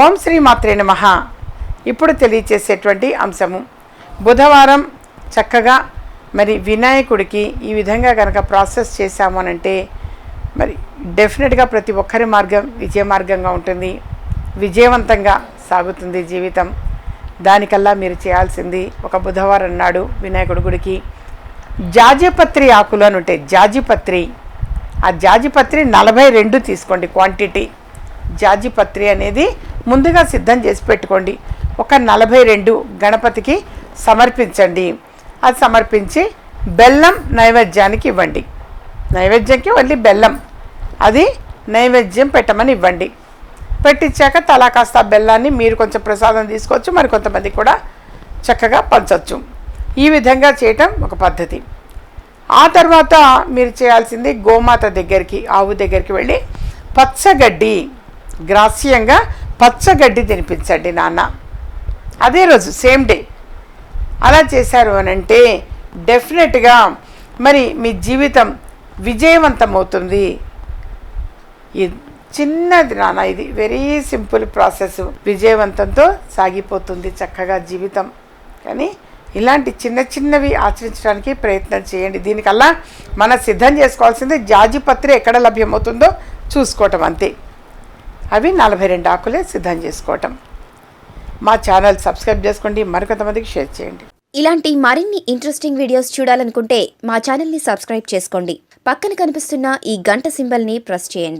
ఓం శ్రీ మాత్రే నమ. ఇప్పుడు తెలియచేసేటువంటి అంశము. బుధవారం చక్కగా మరి వినాయకుడికి ఈ విధంగా కనుక ప్రాసెస్ చేశాము అని అంటే మరి డెఫినెట్గా ప్రతి ఒక్కరి మార్గం విజయ మార్గంగా ఉంటుంది. విజయవంతంగా సాగుతుంది జీవితం. దానికల్లా మీరు చేయాల్సింది ఒక బుధవారం నాడు వినాయకుడి గుడికి. జాజిపత్రి ఆకులు అని ఉంటాయి. జాజిపత్రి. ఆ జాజిపత్రి నలభై రెండు తీసుకోండి క్వాంటిటీ. జాజిపత్రి అనేది ముందుగా సిద్ధం చేసి పెట్టుకోండి. ఒక నలభై రెండు గణపతికి సమర్పించండి. అది సమర్పించి బెల్లం నైవేద్యానికి ఇవ్వండి. నైవేద్యంకి మళ్ళీ బెల్లం. అది నైవేద్యం పెట్టమని ఇవ్వండి. పెట్టించాక తలా కాస్త బెల్లాన్ని మీరు కొంచెం ప్రసాదం తీసుకోవచ్చు మరి కొంతమంది కూడా చక్కగా పంచవచ్చు ఈ విధంగా చేయటం ఒక పద్ధతి. ఆ తర్వాత మీరు చేయాల్సింది గోమాత దగ్గరికి ఆవు దగ్గరికి వెళ్ళి పచ్చగడ్డి గ్రాస్యంగా పచ్చగడ్డి తినిపించండి నాన్న. అదే రోజు సేమ్ డే. అలా చేశారు అని అంటే డెఫినెట్గా మరి మీ జీవితం విజయవంతమవుతుంది. ఇది చిన్నది నాన్న ఇది వెరీ సింపుల్ ప్రాసెస్. విజయవంతంతో సాగిపోతుంది చక్కగా జీవితం. కానీ ఇలాంటి చిన్న చిన్నవి ఆచరించడానికి ప్రయత్నం చేయండి. దీనికల్లా మనం సిద్ధం చేసుకోవాల్సింది జాజిపత్రి ఎక్కడ లభ్యమవుతుందో చూసుకోవటం అంతే. అవి నలభై రెండు ఆకులే సిద్ధం చేసుకోవటం. మా ఛానల్ సబ్స్క్రైబ్ చేసుకోండి మరికొంతమందికి షేర్ చేయండి. ఇలాంటి మరిన్ని ఇంట్రెస్టింగ్ వీడియోస్ చూడాలనుకుంటే మా ఛానల్ని సబ్స్క్రైబ్ చేసుకోండి. పక్కన కనిపిస్తున్న ఈ గంట సింబల్ని ప్రెస్ చేయండి.